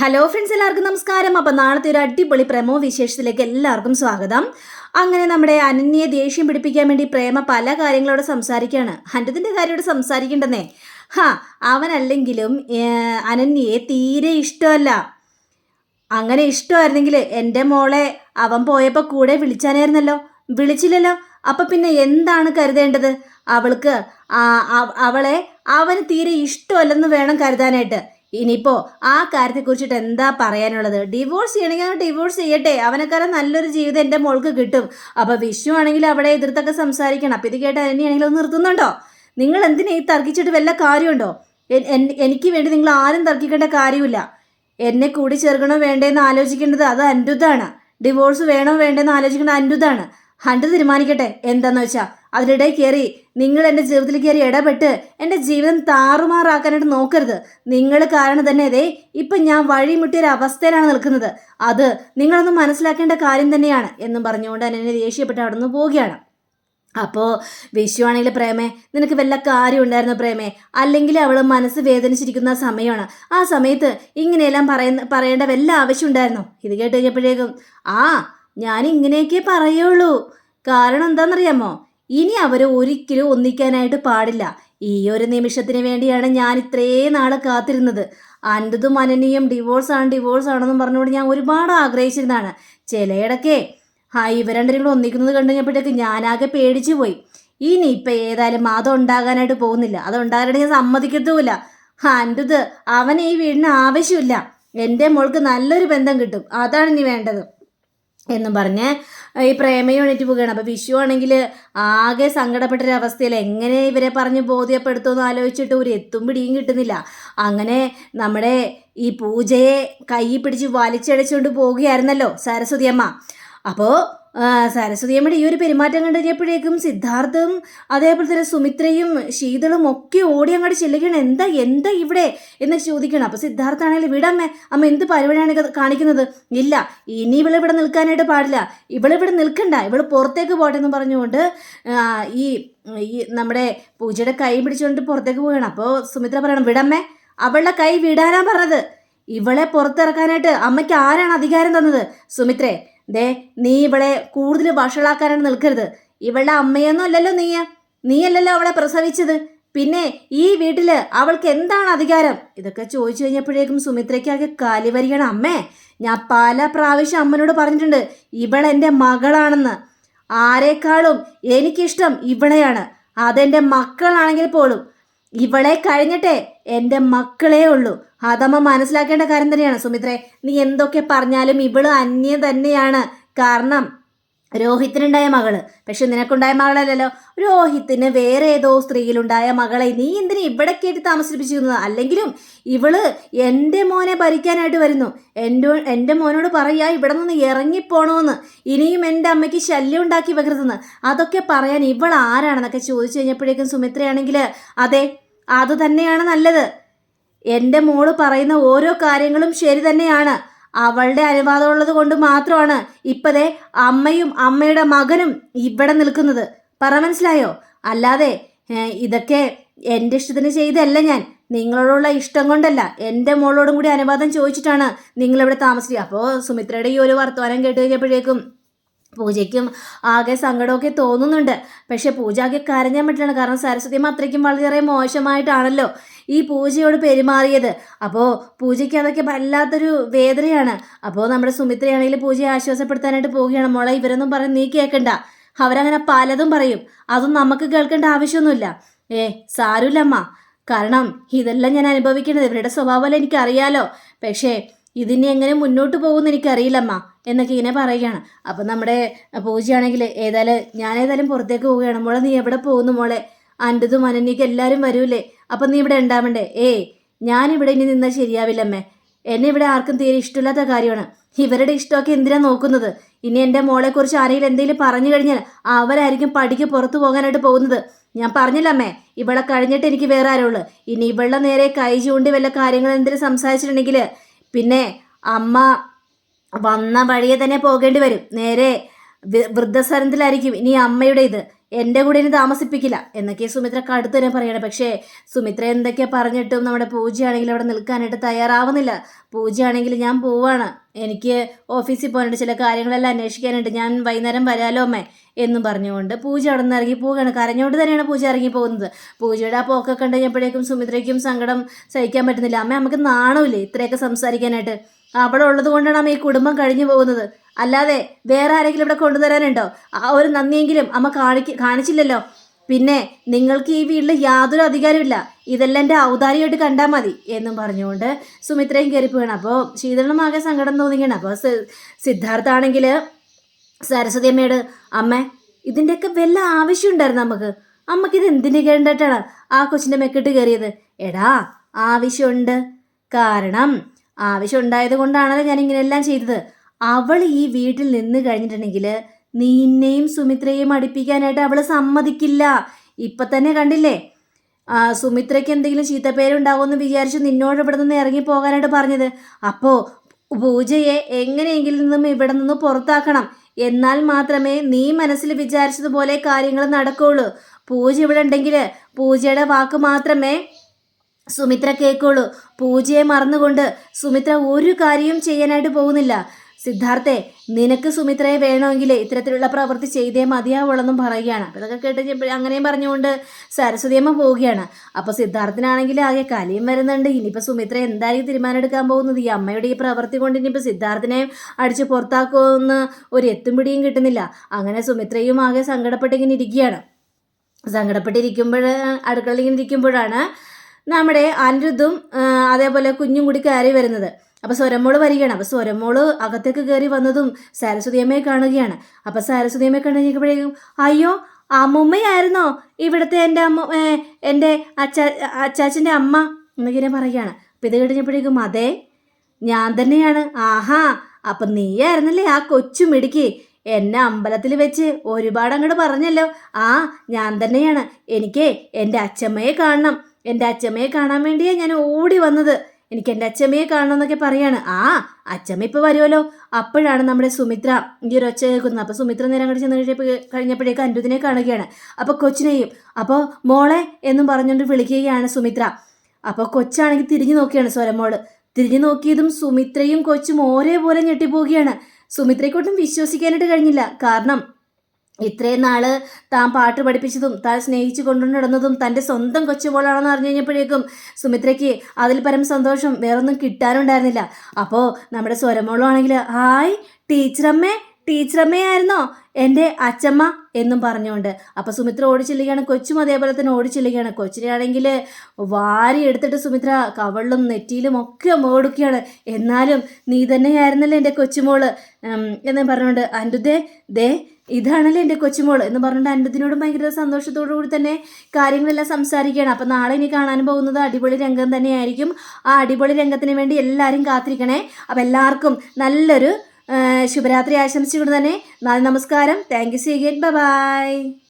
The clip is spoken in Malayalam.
ഹലോ ഫ്രണ്ട്സ് എല്ലാവർക്കും നമസ്കാരം. അപ്പം നാളത്തെ ഒരു അടിപൊളി പ്രമോ വിശേഷത്തിലേക്ക് എല്ലാവർക്കും സ്വാഗതം. അങ്ങനെ നമ്മുടെ അനന്യയെ ദേഷ്യം പിടിപ്പിക്കാൻ വേണ്ടി പ്രേമ പല കാര്യങ്ങളോട് സംസാരിക്കുകയാണ്. ഹൻഡത്തിന്റെ കാര്യമോട് സംസാരിക്കണ്ടെന്നേ. ഹാ അവനല്ലെങ്കിലും അനന്യയെ തീരെ ഇഷ്ടമല്ല. അങ്ങനെ ഇഷ്ടമായിരുന്നെങ്കിൽ എന്റെ മോളെ അവൻ പോയപ്പോൾ കൂടെ വിളിച്ചാനായിരുന്നല്ലോ. വിളിച്ചില്ലല്ലോ. അപ്പം പിന്നെ എന്താണ് കരുതേണ്ടത്? അവൾക്ക് അവളെ അവന് തീരെ ഇഷ്ടമല്ലെന്ന് വേണം കരുതാനായിട്ട്. ഇനിയിപ്പോ ആ കാര്യത്തെക്കുറിച്ചിട്ട് എന്താ പറയാനുള്ളത്? ഡിവോഴ്സ് ചെയ്യണമെങ്കിൽ അവൻ ഡിവോഴ്സ് ചെയ്യട്ടെ. അവനെക്കാരം നല്ലൊരു ജീവിതം എന്റെ മോൾക്ക് കിട്ടും. അപ്പൊ വിഷു ആണെങ്കിൽ അവിടെ എതിർത്തൊക്കെ സംസാരിക്കണം. അപ്പൊ ഇത് കേട്ട് തന്നെയാണെങ്കിൽ ഒന്ന് നിർത്തുന്നുണ്ടോ? നിങ്ങൾ എന്തിനാ ഈ തർക്കിച്ചിട്ട് വല്ല കാര്യമുണ്ടോ? എനിക്ക് വേണ്ടി നിങ്ങൾ ആരും തർക്കിക്കേണ്ട കാര്യമില്ല. എന്നെ കൂടി ചേർക്കണോ വേണ്ടേന്ന് ആലോചിക്കേണ്ടത് അത് അൻരുതാണ് ഡിവോഴ്സ് വേണോ വേണ്ടെന്ന് ആലോചിക്കേണ്ടത് അൻഡുതാണ് ഹണ്ട് തീരുമാനിക്കട്ടെ. എന്താന്ന് വെച്ചാ അതിനിടയിൽ കയറി നിങ്ങൾ എന്റെ ജീവിതത്തിൽ കയറി ഇടപെട്ട് എന്റെ ജീവിതം താറുമാറാക്കാനായിട്ട് നോക്കരുത്. നിങ്ങൾ കാരണം തന്നെ അതേ ഇപ്പം ഞാൻ വഴിമുട്ടിയൊരു അവസ്ഥയിലാണ് നിൽക്കുന്നത്. അത് നിങ്ങളൊന്ന് മനസ്സിലാക്കേണ്ട കാര്യം തന്നെയാണ് എന്നും പറഞ്ഞുകൊണ്ട് എന്നെ ദേഷ്യപ്പെട്ട് അവിടെ നിന്ന് പോവുകയാണ് അപ്പോൾ വിഷുവാണെങ്കിൽ പ്രേമേ നിനക്ക് വല്ല കാര്യം ഉണ്ടായിരുന്നു പ്രേമേ? അല്ലെങ്കിൽ അവൾ മനസ്സ് വേദനിച്ചിരിക്കുന്ന സമയമാണ്. ആ സമയത്ത് ഇങ്ങനെയെല്ലാം പറയുന്ന പറയേണ്ട വല്ല ആവശ്യം ഉണ്ടായിരുന്നോ? ഇത് കേട്ട് കഴിഞ്ഞപ്പോഴേക്കും ആ ഞാൻ ഇങ്ങനെയൊക്കെ പറയുള്ളൂ. കാരണം എന്താണെന്നറിയാമോ? ഇനി അവർ ഒരിക്കലും ഒന്നിക്കാനായിട്ട് പാടില്ല. ഈ ഒരു നിമിഷത്തിന് വേണ്ടിയാണ് ഞാൻ ഇത്രയും നാൾ കാത്തിരുന്നത്. അന്റതും അനനിയും ഡിവോഴ്സ് ആണ് ഡിവോഴ്സ് ആണെന്നും പറഞ്ഞുകൊണ്ട് ഞാൻ ഒരുപാട് ആഗ്രഹിച്ചിരുന്നതാണ്. ചിലയിടക്കെ ആ ഇവ രണ്ടും കൂടെ ഒന്നിക്കുന്നത് കണ്ടു കഴിഞ്ഞപ്പോഴത്തേക്ക് ഞാനാകെ പേടിച്ചു പോയി. ഇനി ഇപ്പം ഏതായാലും അതുണ്ടാകാനായിട്ട് പോകുന്നില്ല. അത് ഉണ്ടാകാനായിട്ട് ഞാൻ സമ്മതിക്കത്തുമില്ല. അന്റത് അവന് ഈ വീടിന് ആവശ്യമില്ല. എന്റെ മോൾക്ക് നല്ലൊരു ബന്ധം കിട്ടും. അതാണ് ഇനി വേണ്ടത്. എന്നും പറഞ്ഞ് ഈ പ്രേമയും എണീറ്റ് പോവുകയാണ്. അപ്പോൾ വിഷു ആണെങ്കിൽ ആകെ സങ്കടപ്പെട്ടൊരവസ്ഥയിൽ എങ്ങനെ ഇവരെ പറഞ്ഞ് ബോധ്യപ്പെടുത്തുമെന്ന് ആലോചിച്ചിട്ട് ഒരു എത്തും പിടിയും കിട്ടുന്നില്ല. അങ്ങനെ നമ്മുടെ ഈ പൂജയെ കൈ പിടിച്ച് വലിച്ചടിച്ചുകൊണ്ട് പോവുകയായിരുന്നല്ലോ സരസ്വതി അമ്മ അപ്പോൾ സരസ്വതി അമ്മയുടെ ഈ ഒരു പെരുമാറ്റം കണ്ടിരിയപ്പോഴേക്കും സിദ്ധാർത്ഥും അതേപോലെ തന്നെ സുമിത്രയും ശീതളും ഒക്കെ ഓടി അങ്ങോട്ട് ചെല്ലുകയാണ്. എന്താ എന്താ ഇവിടെ എന്ന് ചോദിക്കണം അപ്പോൾ സിദ്ധാർത്ഥാണെങ്കിൽ വിടമ്മേ അമ്മ എന്ത് പരിപാടിയാണ് കാണിക്കുന്നത്? ഇല്ല ഇനി ഇവൾ ഇവിടെ നിൽക്കാനായിട്ട് പാടില്ല. ഇവളിവിടെ നിൽക്കണ്ട. ഇവൾ പുറത്തേക്ക് പോട്ടെ എന്ന് പറഞ്ഞുകൊണ്ട് ഈ ഈ നമ്മുടെ പൂജയുടെ കൈ പിടിച്ചുകൊണ്ട് പുറത്തേക്ക് പോവുകയാണ്. അപ്പോൾ സുമിത്ര പറയണം വിടമ്മേ അവളുടെ കൈ വിടാനാ പറഞ്ഞത്. ഇവളെ പുറത്തിറക്കാനായിട്ട് അമ്മയ്ക്ക് ആരാണ് അധികാരം തന്നത്? സുമിത്രേ ദേ നീ ഇവളെ കൂടുതൽ വഷളാക്കാനാണ് നിൽക്കരുത്. ഇവളുടെ അമ്മയൊന്നും അല്ലല്ലോ നീ നീയല്ലല്ലോ അവളെ പ്രസവിച്ചത്. പിന്നെ ഈ വീട്ടിൽ അവൾക്ക് എന്താണ് അധികാരം? ഇതൊക്കെ ചോദിച്ചു കഴിഞ്ഞപ്പോഴേക്കും സുമിത്രയ്ക്കാകെ കാലി വരികയാണ്. അമ്മേ ഞാൻ പല പ്രാവശ്യം അമ്മനോട് പറഞ്ഞിട്ടുണ്ട് ഇവൾ എന്റെ മകളാണെന്ന്. ആരെക്കാളും എനിക്കിഷ്ടം ഇവളെയാണ്. അതെന്റെ മക്കളാണെങ്കിൽ പോലും ഇവളെ കഴിഞ്ഞിട്ടേ എന്റെ മക്കളേ ഉള്ളൂ. അതമ്മ മനസ്സിലാക്കേണ്ട കാര്യം തന്നെയാണ്. സുമിത്രേ നീ എന്തൊക്കെ പറഞ്ഞാലും ഇവൾ അന്യ തന്നെയാണ്. കാരണം രോഹിത്തിനുണ്ടായ മകൾ. പക്ഷെ നിനക്കുണ്ടായ മകളല്ലല്ലോ. രോഹിത്തിന് വേറെ ഏതോ സ്ത്രീയിലുണ്ടായ മകളെ നീ എന്തിനു ഇവിടെ കയറ്റി താമസിപ്പിച്ചിരുന്നത്? അല്ലെങ്കിലും ഇവൾ എന്റെ മോനെ ഭരിക്കാനായിട്ട് വരുന്നു. എന്റെ എന്റെ മോനോട് പറയാ ഇവിടെ നിന്ന് ഇറങ്ങിപ്പോണോന്ന്. ഇനിയും എന്റെ അമ്മയ്ക്ക് ശല്യം ഉണ്ടാക്കി വെക്കരുതെന്ന്. അതൊക്കെ പറയാൻ ഇവൾ ആരാണെന്നൊക്കെ ചോദിച്ചു കഴിഞ്ഞപ്പോഴേക്കും സുമിത്രയാണെങ്കിൽ അതെ അത് തന്നെയാണ് നല്ലത്. എന്റെ മോൾ പറയുന്ന ഓരോ കാര്യങ്ങളും ശരി തന്നെയാണ്. അവളുടെ അനുവാദമുള്ളത് കൊണ്ട് മാത്രമാണ് ഇപ്പതേ അമ്മയും അമ്മയുടെ മകനും ഇവിടെ നിൽക്കുന്നത്. പറ മനസ്സിലായോ? അല്ലാതെ ഇതൊക്കെ എന്റെ ഇഷ്ടത്തിന് ചെയ്തല്ല ഞാൻ. നിങ്ങളോടുള്ള ഇഷ്ടം കൊണ്ടല്ല. എന്റെ മോളോടും കൂടി അനുവാദം ചോദിച്ചിട്ടാണ് നിങ്ങളിവിടെ താമസിക്കുക. അപ്പോൾ സുമിത്രയുടെ ഈ ഒരു വർത്തമാനം കേട്ട് കഴിഞ്ഞപ്പോഴേക്കും പൂജയ്ക്കും ആകെ സങ്കടമൊക്കെ തോന്നുന്നുണ്ട്. പക്ഷെ പൂജ ആകെ കരഞ്ഞാൻ പറ്റില്ല. കാരണം സരസ്വതി അത്രയ്ക്കും വളരെ മോശമായിട്ടാണല്ലോ. ഈ പൂജയോട് പെരുമാറിയത്. അപ്പോൾ പൂജയ്ക്ക് അതൊക്കെ വല്ലാത്തൊരു വേദനയാണ്. അപ്പോൾ നമ്മുടെ സുമിത്രയാണെങ്കിൽ പൂജയെ ആശ്വാസപ്പെടുത്താനായിട്ട് പോവുകയാണ്. മോളെ ഇവരൊന്നും പറഞ്ഞ് നീ കേൾക്കണ്ട അവരങ്ങനെ പലതും പറയും. അതും നമുക്ക് കേൾക്കേണ്ട ആവശ്യമൊന്നുമില്ല. ഏ സാരമില്ലമ്മ. കാരണം ഇതെല്ലാം ഞാൻ അനുഭവിക്കുന്നത് ഇവരുടെ സ്വഭാവം എനിക്കറിയാലോ. പക്ഷേ ഇതിനെ എങ്ങനെ മുന്നോട്ട് പോകുമെന്ന് എനിക്കറിയില്ലമ്മ എന്നൊക്കെ ഇങ്ങനെ പറയുകയാണ്. അപ്പം നമ്മുടെ പൂജയാണെങ്കിൽ ഏതായാലും ഞാൻ ഏതായാലും പുറത്തേക്ക് പോവുകയാണ്. മോളെ നീ എവിടെ പോകുന്നു മോളെ? അന്റെതും അനന്യക്ക് എല്ലാവരും വരൂലേ? അപ്പം നീ ഇവിടെ ഉണ്ടാവണ്ടേ ഏയ് ഞാനിവിടെ ഇനി നിന്നാൽ ശരിയാവില്ലമ്മേ. എന്നെ ഇവിടെ ആർക്കും തീരെ ഇഷ്ടമില്ലാത്ത കാര്യമാണ്. ഇവരുടെ ഇഷ്ടമൊക്കെ എന്തിനാ നോക്കുന്നത്? ഇനി എന്റെ മോളെക്കുറിച്ച് ആരെങ്കിലും എന്തെങ്കിലും പറഞ്ഞു കഴിഞ്ഞാൽ അവരായിരിക്കും പടിക്ക് പുറത്തു പോകാനായിട്ട് പോകുന്നത്. ഞാൻ പറഞ്ഞില്ലമ്മേ ഇവിടെ കഴിഞ്ഞിട്ട് എനിക്ക് വേറെ ആരുള്ളൂ ഇനി ഇവളുടെ നേരെ കൈ ചൂണ്ടി വല്ല കാര്യങ്ങൾ എന്തെങ്കിലും സംസാരിച്ചിട്ടുണ്ടെങ്കിൽ പിന്നെ അമ്മ വന്ന വഴിയെ തന്നെ പോകേണ്ടി വരും. നേരെ വി- ഇനി അമ്മയുടെ ഇത് എന്റെ കൂടെ ഇനി താമസിപ്പിക്കില്ല. എന്നൊക്കെ സുമിത്ര കടുത്ത് തന്നെ പറയണം. പക്ഷേ സുമിത്ര എന്തൊക്കെ പറഞ്ഞിട്ടും നമ്മുടെ പൂജയാണെങ്കിൽ അവിടെ നിൽക്കാനായിട്ട് തയ്യാറാവുന്നില്ല. പൂജയാണെങ്കിൽ ഞാൻ പോവാണ്. എനിക്ക് ഓഫീസിൽ പോകാനുണ്ട്. ചില കാര്യങ്ങളെല്ലാം അന്വേഷിക്കാനുണ്ട്. ഞാൻ വൈകുന്നേരം വരാലോ അമ്മേ എന്നും പറഞ്ഞുകൊണ്ട് പൂജ അവിടെ നിന്ന് ഇറങ്ങി പോവുകയാണ്. കരഞ്ഞുകൊണ്ട് തന്നെയാണ് പൂജ ഇറങ്ങി പോകുന്നത്. പൂജയുടെ ആ പോക്കൊക്കെ കണ്ട് കഴിഞ്ഞപ്പോഴേക്കും സുമിത്രയ്ക്കും സങ്കടം സഹിക്കാൻ പറ്റുന്നില്ല. അമ്മ നമുക്ക് നാണമില്ലേ ഇത്രയൊക്കെ സംസാരിക്കാനായിട്ട്? അവിടെ ഉള്ളത് കൊണ്ടാണ് അമ്മ ഈ കുടുംബം കഴിഞ്ഞു പോകുന്നത്. അല്ലാതെ വേറെ ആരെങ്കിലും ഇവിടെ കൊണ്ടുതരാനുണ്ടോ ആ ഒരു നന്ദിയെങ്കിലും അമ്മ കാണിക്ക കാണിച്ചില്ലല്ലോ. പിന്നെ നിങ്ങൾക്ക് ഈ വീട്ടിൽ യാതൊരു അധികാരമില്ല ഇതെല്ലാം എന്റെ ഔദാരിയായിട്ട് കണ്ടാൽ മതി എന്നും പറഞ്ഞുകൊണ്ട് സുമിത്രയും കയറി പോവുകയാണ് അപ്പോൾ ശീതളമാകെ സങ്കടം തോന്നിക്കണം അപ്പോൾ സിദ്ധാർത്ഥാണെങ്കിൽ സരസ്വതി അമ്മയോട് അമ്മ ഇതിന്റെയൊക്കെ വല്ല ആവശ്യമുണ്ടായിരുന്നു നമുക്ക് അമ്മക്കിത് എന്തിന്റെ കേണ്ടിട്ടാണ് ആ കൊച്ചിന്റെ മെക്കിട്ട് കയറിയത്? എടാ ആവശ്യമുണ്ട്. കാരണം ആവശ്യം ഉണ്ടായത് കൊണ്ടാണല്ലോ ഞാൻ ഇങ്ങനെയെല്ലാം ചെയ്തത്. അവൾ ഈ വീട്ടിൽ നിന്ന് കഴിഞ്ഞിട്ടുണ്ടെങ്കിൽ നിന്നെയും സുമിത്രയെയും അടുപ്പിക്കാനായിട്ട് അവൾ സമ്മതിക്കില്ല. ഇപ്പൊ തന്നെ കണ്ടില്ലേ? സുമിത്രയ്ക്ക് എന്തെങ്കിലും ചീത്തപ്പേരുണ്ടാവുമെന്ന് വിചാരിച്ച് നിന്നോട് ഇവിടെ നിന്ന് ഇറങ്ങി പോകാനായിട്ട് പറഞ്ഞത്. അപ്പോ പൂജയെ എങ്ങനെയെങ്കിലും നിന്നും ഇവിടെ നിന്ന് പുറത്താക്കണം. എന്നാൽ മാത്രമേ നീ മനസ്സിൽ വിചാരിച്ചതുപോലെ കാര്യങ്ങൾ നടക്കുകയുള്ളൂ പൂജ ഇവിടെ ഉണ്ടെങ്കിൽ പൂജയുടെ വാക്ക് മാത്രമേ സുമിത്ര കേൾക്കുള്ളൂ. പൂജയെ മറന്നുകൊണ്ട് സുമിത്ര ഒരു കാര്യവും ചെയ്യാനായിട്ട് പോകുന്നില്ല. സിദ്ധാർത്ഥെ നിനക്ക് സുമിത്രയെ വേണമെങ്കിൽ ഇത്തരത്തിലുള്ള പ്രവൃത്തി ചെയ്തേ മതിയാവുള്ളെന്നും പറയുകയാണ്. അപ്പം ഇതൊക്കെ കേട്ട് അങ്ങനെയും പറഞ്ഞുകൊണ്ട് സരസ്വതിയമ്മ പോവുകയാണ്. അപ്പോൾ സിദ്ധാർത്ഥനാണെങ്കിൽ ആകെ കലിയും വരുന്നുണ്ട്. ഇനിയിപ്പോൾ സുമിത്ര എന്തായാലും തീരുമാനം എടുക്കാൻ പോകുന്നത്? ഈ അമ്മയുടെ ഈ പ്രവൃത്തി കൊണ്ട് ഇനിയിപ്പോൾ സിദ്ധാർത്ഥനെ അടിച്ച് പുറത്താക്കുമെന്ന് ഒരു എത്തും പിടിയും കിട്ടുന്നില്ല. അങ്ങനെ സുമിത്രയും ആകെ സങ്കടപ്പെട്ടിങ്ങനെ ഇരിക്കുകയാണ്. സങ്കടപ്പെട്ടിരിക്കുമ്പോൾ അടുക്കളയിൽ ഇരിക്കുമ്പോഴാണ് നമ്മുടെ അനിരുദ്ധും അതേപോലെ കുഞ്ഞും കൂടി കയറി വരുന്നത്. അപ്പോൾ സ്വരമോൾ വരികയാണ്. അപ്പോൾ സ്വരമോൾ അകത്തേക്ക് കയറി വന്നതും സരസ്വതിയമ്മയെ കാണുകയാണ്. അപ്പോൾ സരസ്വതിയമ്മയെ കണ്ടു കഴിഞ്ഞപ്പോഴേക്കും അയ്യോ അമ്മുമ്മയായിരുന്നോ? ഇവിടുത്തെ എന്റെ അമ്മ എന്റെ അച്ചാ അച്ചാച്ചന്റെ അമ്മ? എന്നിങ്ങനെ പറയുകയാണ്. അപ്പോൾ ഇത് കഴിഞ്ഞപ്പോഴേക്കും അതെ ഞാൻ തന്നെയാണ്. ആഹാ അപ്പം നീയായിരുന്നല്ലേ ആ കൊച്ചു മിടുക്കി? എന്നെ അമ്പലത്തിൽ വെച്ച് ഒരുപാട് അങ്ങോട്ട് പറഞ്ഞല്ലോ. ആ ഞാൻ തന്നെയാണ്. എനിക്ക് എന്റെ അച്ചമ്മയെ കാണണം. എന്റെ അച്ചമ്മയെ കാണാൻ വേണ്ടിയാണ് ഞാൻ ഓടി വന്നത്. എനിക്ക് എന്റെ അച്ചമ്മയെ കാണണം എന്നൊക്കെ പറയാണ്. ആ അച്ചമ്മ ഇപ്പോൾ വരുമല്ലോ അപ്പോഴാണ് നമ്മുടെ സുമിത്ര ഈ ഒരു ഒച്ച കേൾക്കുന്നത്. അപ്പോൾ സുമിത്ര നേരം അങ്ങോട്ട് ചെന്ന് കഴിഞ്ഞപ്പോഴേക്കും അൻരുതിനെ കാണുകയാണ്. അപ്പോൾ കൊച്ചിനെയും അപ്പോൾ മോളെ എന്നും പറഞ്ഞുകൊണ്ട് വിളിക്കുകയാണ് സുമിത്ര. അപ്പോൾ കൊച്ചാണെങ്കിൽ തിരിഞ്ഞു നോക്കിയാണ് സ്വരമോൾ. തിരിഞ്ഞു നോക്കിയതും സുമിത്രയും കൊച്ചും ഒരേപോലെ ഞെട്ടിപ്പോവുകയാണ്. സുമിത്രയ്ക്കൊട്ടും വിശ്വസിക്കാനായിട്ട് കഴിഞ്ഞില്ല. കാരണം ഇത്രയും നാൾ താൻ പാട്ട് പഠിപ്പിച്ചതും താൻ സ്നേഹിച്ചു കൊണ്ടുനടന്നതും തന്റെ സ്വന്തം കൊച്ചുപോളാണെന്ന് അറിഞ്ഞു കഴിഞ്ഞപ്പോഴേക്കും സുമിത്രയ്ക്ക് അതിൽ പരം സന്തോഷം വേറൊന്നും കിട്ടാനുണ്ടായിരുന്നില്ല. അപ്പോൾ നമ്മുടെ സ്വരമോളാണെങ്കിൽ ഹായ് ടീച്ചറമ്മേ ടീച്ചറമ്മയായിരുന്നോ എന്റെ അച്ചമ്മ എന്നും പറഞ്ഞുകൊണ്ട്. അപ്പോൾ സുമിത്ര ഓടിച്ചില്ലുകയാണ് കൊച്ചും അതേപോലെ തന്നെ ഓടിച്ചില്ലുകയാണ് കൊച്ചിനെയാണെങ്കിൽ വാരി എടുത്തിട്ട് സുമിത്ര കവളിലും നെറ്റിയിലും ഒക്കെ ഓടുക്കുകയാണ് എന്നാലും നീ തന്നെയായിരുന്നല്ലോ എന്റെ കൊച്ചുമോൾ എന്നും പറഞ്ഞുകൊണ്ട് അൻഡുദേ ദേ ഇതാണല്ലോ എന്റെ കൊച്ചുമോൾ എന്ന് പറഞ്ഞിട്ട് അൻപതിനോടും ഭയങ്കര സന്തോഷത്തോടു കൂടി തന്നെ കാര്യങ്ങളെല്ലാം സംസാരിക്കുകയാണ്. അപ്പം നാളെ ഇനി കാണാൻ പോകുന്നത് അടിപൊളി രംഗം തന്നെയായിരിക്കും. ആ അടിപൊളി രംഗത്തിന് വേണ്ടി എല്ലാവരും കാത്തിരിക്കണേ. അപ്പം എല്ലാവർക്കും നല്ലൊരു ശുഭരാത്രി ആശംസിച്ചുകൊണ്ട് തന്നെ നമസ്കാരം. Thank you see again bye